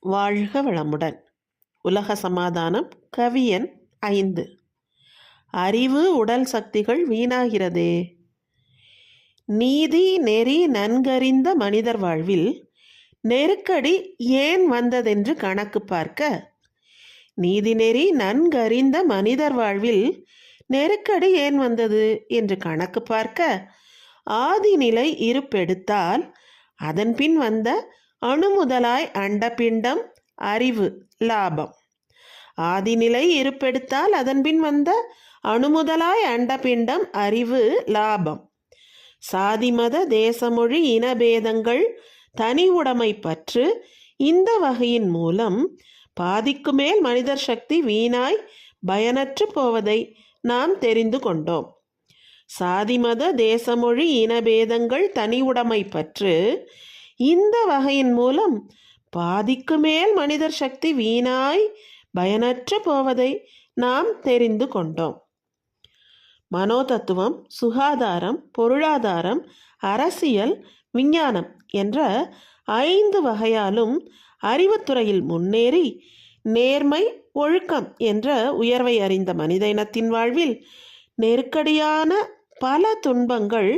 வாழ்க வளமுடன். உலக சமாதானம் கவியன் ஐந்து. அறிவு உடல் சக்திகள் வீணாகிறதே. நீதி நெறி நன்கறிந்த மனிதர் வாழ்வில் நெருக்கடி ஏன் வந்ததென்று கணக்கு பார்க்க. நீதிநெறி நன்கறிந்த மனிதர் வாழ்வில் நெருக்கடி ஏன் வந்தது என்று கணக்கு பார்க்க. ஆதிநிலை இருப்பெடுத்தால் அதன் பின் வந்த அணுமுதலாய் அண்டபிண்டம் அறிவு லாபம். ஆதிநிலை இருப்பெடுத்தால் அதன்பின் வந்த அணுமுதலாய் அண்டபிண்டம் அறிவு லாபம். சாதிமத தேசமொழி இனபேதங்கள் தனி உடைமை பற்று இந்த வகையின் மூலம் பாதிக்கு மேல் மனிதர் சக்தி வீணாய் பயனற்று போவதை நாம் தெரிந்து கொண்டோம். சாதிமத தேசமொழி இனபேதங்கள் தனி உடைமை பற்று இந்த வகையின் மூலம் பாதிக்கு மேல் மனிதர் சக்தி வீணாய் பயனற்று போவதை நாம் தெரிந்து கொண்டோம். மனோதத்துவம் சுகாதாரம் பொருளாதாரம் அரசியல் விஞ்ஞானம் என்ற ஐந்து வகையாலும் அறிவுத்துறையில் முன்னேறி நேர்மை ஒழுக்கம் என்ற உயர்வை அறிந்த மனித இனத்தின் வாழ்வில் நெருக்கடியான பல துன்பங்கள்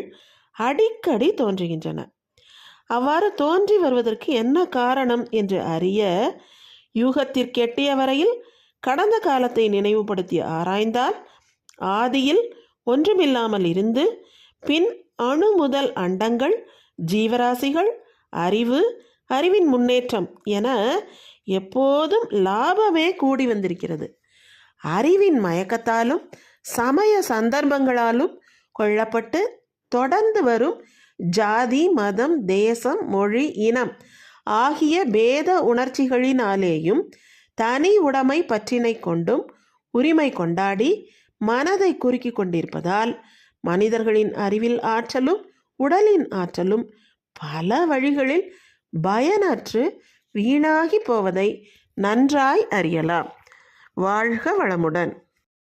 அடிக்கடி தோன்றுகின்றன. அவ்வாறு தோன்றி வருவதற்கு என்ன காரணம் என்று அறிய யூகத்திற்கெட்டிய வரையில் கடந்த காலத்தை நினைவுபடுத்தி ஆராய்ந்தால் ஆதியில் ஒன்றுமில்லாமல் இருந்து பின் அணு முதல் அண்டங்கள் ஜீவராசிகள் அறிவு அறிவின் முன்னேற்றம் என எப்போதும் லாபமே கூடி வந்திருக்கிறது. அறிவின் மயக்கத்தாலும் சமய சந்தர்ப்பங்களாலும் கொள்ளப்பட்டு தொடர்ந்து வரும் ஜாதி மதம் தேசம் மொழி இனம் ஆகிய பேத உணர்ச்சிகளினாலேயும் தனி உடைமை பற்றினை கொண்டும் உரிமை கொண்டாடி மனதை குறுக்கி கொண்டிருப்பதால் மனிதர்களின் அறிவில் ஆற்றலும் உடலின் ஆற்றலும் பல வழிகளில் பயனற்று வீணாகி போவதை நன்றாய் அறியலாம். வாழ்க வளமுடன்.